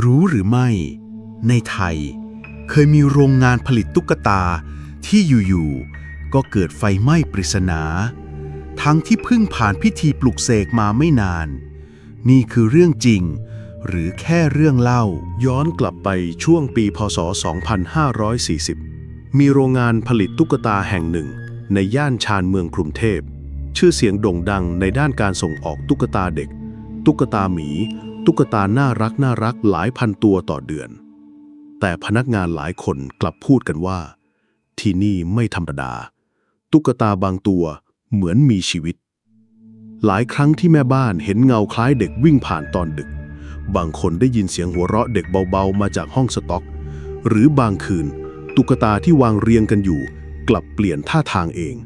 รู้หรือไม่ ในไทย เคยมีโรงงานผลิตตุ๊กตาที่อยู่ๆก็เกิดไฟไหม้ปริศนา ทั้งที่เพิ่งผ่านพิธีปลุกเสกมาไม่นาน นี่คือเรื่องจริง หรือแค่เรื่องเล่า ย้อนกลับไปช่วงปีพศ 2540 มีโรงงานผลิตตุ๊กตาแห่งหนึ่ง ในย่านชานเมืองกรุงเทพ ชื่อเสียงโด่งดังในด้านการส่งออกตุ๊กตาเด็ก ตุ๊กตาหมี ตุ๊กตาน่ารักน่ารักหลายพันตัวต่อเดือน แต่พนักงานหลายคนกลับพูดกันว่า ที่นี่ไม่ธรรมดา ตุ๊กตาบางตัวเหมือนมีชีวิต หลายครั้งที่แม่บ้านเห็นเงาคล้ายเด็กวิ่งผ่านตอนดึก บางคนได้ยินเสียงหัวเราะเด็กเบาๆ มาจากห้องสต็อก หรือบางคืน ตุ๊กตาที่วางเรียงกันอยู่ กลับเปลี่ยนท่าทางเอง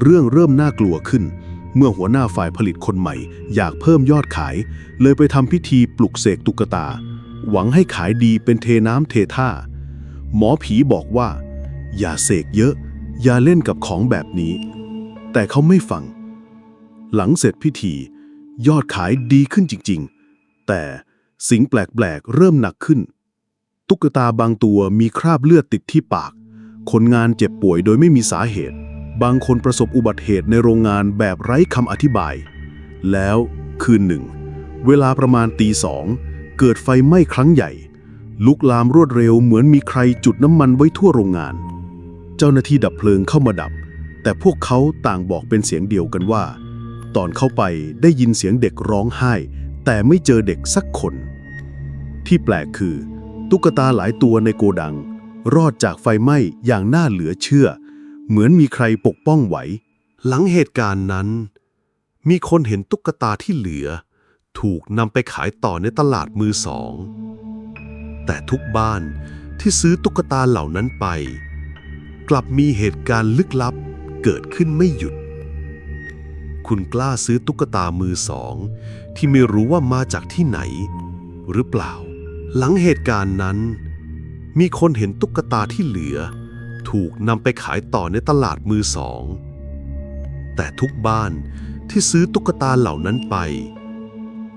เรื่องเริ่มน่ากลัวขึ้นเเมื่อหัวหน้าฝ่ายผลิตคนใหม่ อยากเพิ่มยอดขาย เลยไปทำพิธีปลุกเสกตุ๊กตา หวังให้ขายดีเป็นเทน้ำเทท่า หมอผีบอกว่า อย่าเสกเยอะ อย่าเล่นกับของแบบนี้ แต่เขาไม่ฟัง หลังเสร็จพิธี ยอดขายดีขึ้นจริง ๆ แต่สิ่งแปลกๆเริ่มหนักขึ้น ตุ๊กตาบางตัวมีคราบเลือดติดที่ปาก คนงานเจ็บป่วยโดยไม่มีสาเหตุ บางคนประสบอุบัติเหตุในโรงงานแบบไร้คำอธิบาย แล้วคืนหนึ่ง เวลาประมาณตีสอง เกิดไฟไหม้ครั้งใหญ่ ลุกลามรวดเร็วเหมือนมีใครจุดน้ำมันไว้ทั่วโรงงาน เจ้าหน้าที่ดับเพลิงเข้ามาดับ แต่พวกเขาต่างบอกเป็นเสียงเดียวกันว่า ตอนเข้าไปได้ยินเสียงเด็กร้องไห้ แต่ไม่เจอเด็กสักคน ที่แปลกคือ ตุ๊กตาหลายตัวในโกดัง รอดจากไฟไหม้อย่างน่าเหลือเชื่อ เหมือนมีใครปกป้องไหว หลังเหตุการณ์นั้น มีคนเห็นตุ๊กตาที่เหลือ ถูกนำไปขายต่อในตลาดมือสอง แต่ทุกบ้านที่ซื้อตุ๊กตาเหล่านั้นไป กลับมีเหตุการณ์ลึกลับเกิดขึ้นไม่หยุด คุณกล้าซื้อตุ๊กตามือสอง ที่ไม่รู้ว่ามาจากที่ไหน หรือเปล่า หลังเหตุการณ์นั้น มีคนเห็นตุ๊กตาที่เหลือ ถูกนำไปขายต่อในตลาดมือสอง แต่ทุกบ้านที่ซื้อตุ๊กตาเหล่านั้นไป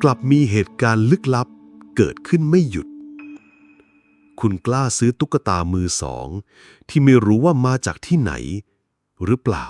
กลับมีเหตุการณ์ลึกลับเกิดขึ้นไม่หยุด คุณกล้าซื้อตุ๊กตามือสอง ที่ไม่รู้ว่ามาจากที่ไหน หรือเปล่า